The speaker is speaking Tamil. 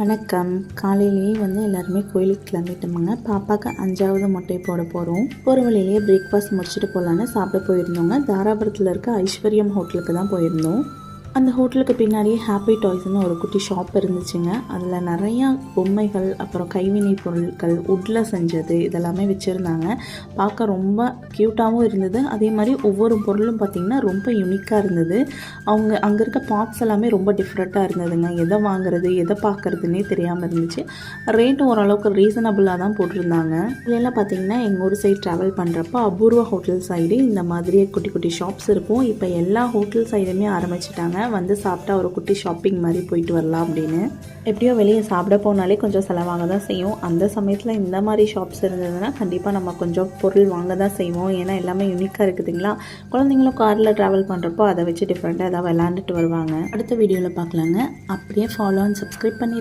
வணக்கம். காலையிலேயே வந்து எல்லாருமே கோயிலுக்கு கிளம்பிட்டோமுங்க. பாப்பாவுக்கு அஞ்சாவது மொட்டை போட போகிறோம் ஒரு வழியிலேயே பிரேக்ஃபாஸ்ட் முடிச்சுட்டு போகலான்னு சாப்பிட போயிருந்தோங்க. தாராபுரத்தில் இருக்க ஐஸ்வர்யம் ஹோட்டலுக்கு தான் போயிருந்தோம். அந்த ஹோட்டலுக்கு பின்னாடியே ஹாப்பி டாய்ஸ்னு ஒரு குட்டி ஷாப் இருந்துச்சுங்க. அதில் நிறையா பொம்மைகள் அப்புறம் கைவினை பொருட்கள் உட்டில் செஞ்சது இதெல்லாமே வச்சுருந்தாங்க. பார்க்க ரொம்ப க்யூட்டாகவும் இருந்தது. அதே மாதிரி ஒவ்வொரு பொருளும் பார்த்திங்கன்னா ரொம்ப யுனிக்காக இருந்தது. அவங்க அங்கே இருக்க பார்ட்ஸ் எல்லாமே ரொம்ப டிஃப்ரெண்ட்டாக இருந்ததுங்க. எதை வாங்குறது எதை பார்க்குறதுன்னே தெரியாமல் இருந்துச்சு. ரேட்டும் ஓரளவுக்கு ரீசனபுளாக தான் போட்டிருந்தாங்க. இதெல்லாம் பார்த்தீங்கன்னா எங்கள் ஊர் சைடு ட்ராவல் பண்ணுறப்போ அபூர்வ ஹோட்டல் சைடு இந்த மாதிரியே குட்டி குட்டி ஷாப்ஸ் இருக்கும். இப்போ எல்லா ஹோட்டல் சைடுமே ஆரம்பிச்சிட்டாங்க. வந்து சாப்பிட்டா ஒரு குட்டி ஷாப்பிங் மாதிரி போயிட்டு வரலாம் அப்படின்னு. எப்படியோ வெளியே சாப்பிட போனாலே கொஞ்சம் செலவாக தான் செய்யும். அந்த சமயத்தில் இந்த மாதிரி ஷாப்ஸ் இருந்ததுன்னா கண்டிப்பாக நம்ம கொஞ்சம் பொருள் வாங்க தான் செய்வோம். ஏன்னா எல்லாமே யூனிக்காக இருக்குதுங்களா குழந்தைங்களும் காரில் ட்ராவல் பண்ணுறப்போ அதை வச்சு டிஃப்ரெண்ட்டாக ஏதாவது விளாண்டுட்டு வருவாங்க. அடுத்த வீடியோவில் பார்க்கலாங்க. அப்படியே ஃபாலோ அண்ட் சப்ஸ்கிரைப் பண்ணி